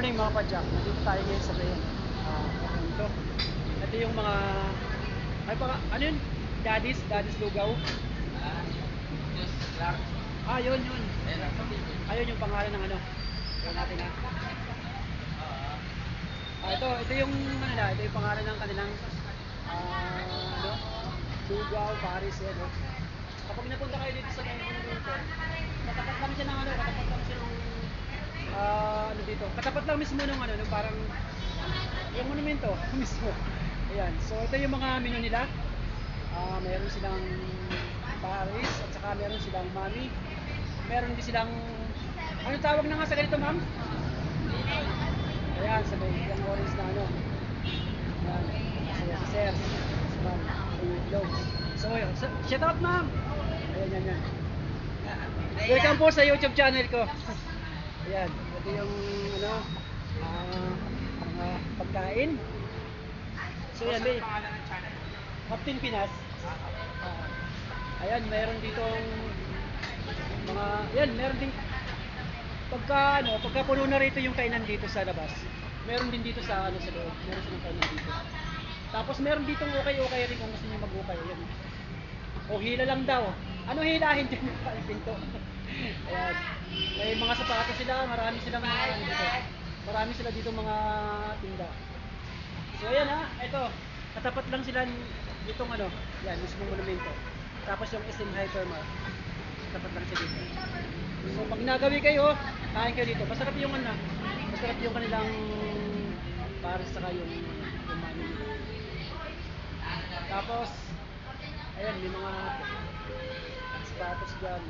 morning mga padyak. Nandito tayo ngayon sa Bayan. Ah, ano ito? Ito yung mga ay baka ano yun? Daddies, Daddies Lugaw. Ah, yun yun. Ayun yung pangalan ng ano. Yun natin ha. Ah, ito, ito yung ano na, ito yung pangalan ng kanilang ah, ano? Lugaw, Paris, yan. Oh. Kapag napunta kayo dito sa Bayan katapat lang siya ng ano, katapat lang siya ng ah. Katapat lang mismo nung ano, nung parang yung monumento mismo. Ayan. So ito yung mga menu nila. Ah, meron silang Paris at saka meron silang Mami. Meron din silang ano tawag na nga sa ganito, ma'am? Ayan, sa may yung orange na ano. Ayan. So, si Sir. Si Ma'am. Itlog. So, yun. So, shout out, ma'am. Ayan, yan, yan. Welcome po sa YouTube channel ko. Ayan, ito yung ano, ah, mga pagkain. So yan, may Captain Pinas. Ah, ayan, meron ditong mga, yan, meron din pagka ano, pagka puno na rito yung kainan dito sa labas. Meron din dito sa ano sa loob, meron silang kainan dito. Tapos meron dito okay-okay rin kung gusto niyo mag-ukay. Yan. O hila lang daw. Ano hilahin dyan yung pinto? Ayan. May mga sapatos sila, marami silang mga ano dito. Marami sila dito mga tinda. So ayan ha, ito. Katapat lang sila ditong ano, yan, mismong monumento. Tapos yung SM Hypermart. Katapat lang sila dito. So pag nagawi kayo, kain kayo dito. Masarap yung ano, masarap yung kanilang para sa yung yung menu nila. Tapos, ayan, may mga sapatos dyan.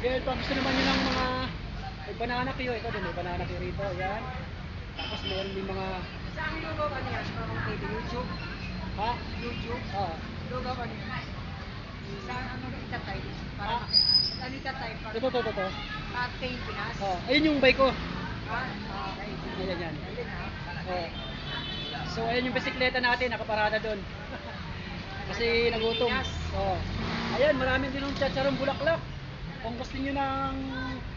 Then, pag gusto naman nyo ng mga, may banana kayo, ito din, may banana kayo rito, yan. Tapos meron din mga, Saan lugaw ka niya? Sa mga pwede YouTube? ha? YouTube? Ah, Lugaw ka niya? Saan ano na itatay? Para Ah. Ano itatay? Para ito, ito, ito, ito. Captain Pinas? Oh, ayun yung bike ko. Ah, okay. Ayan, yan. Ha. Oh. So, ayun yung bisikleta natin, nakaparada doon. Kasi nagutom. Oh. Ayan, marami din yung chacharong bulaklak. Kung gusto niyo ng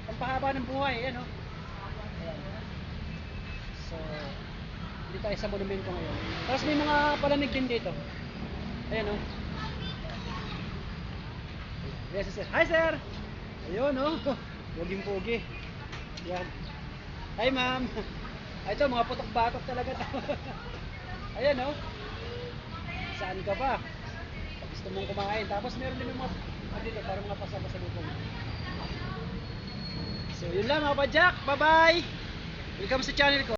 pampahaba ng buhay, ayan oh. So, dito tayo sa monumento ngayon. Tapos may mga palamig din dito. Ayan oh. Yes, sir. Hi, sir! Ayun oh. Puging-pugi. Yan. Hi, ma'am. Ito, mga putok-batok talaga. Ayan, oh. Saan ka pa? Pag gusto mong kumain. Tapos meron din mga, ano dito, parang mga pasabasa dito. So, yun lang mga padyak. Bye-bye! Welcome sa channel ko.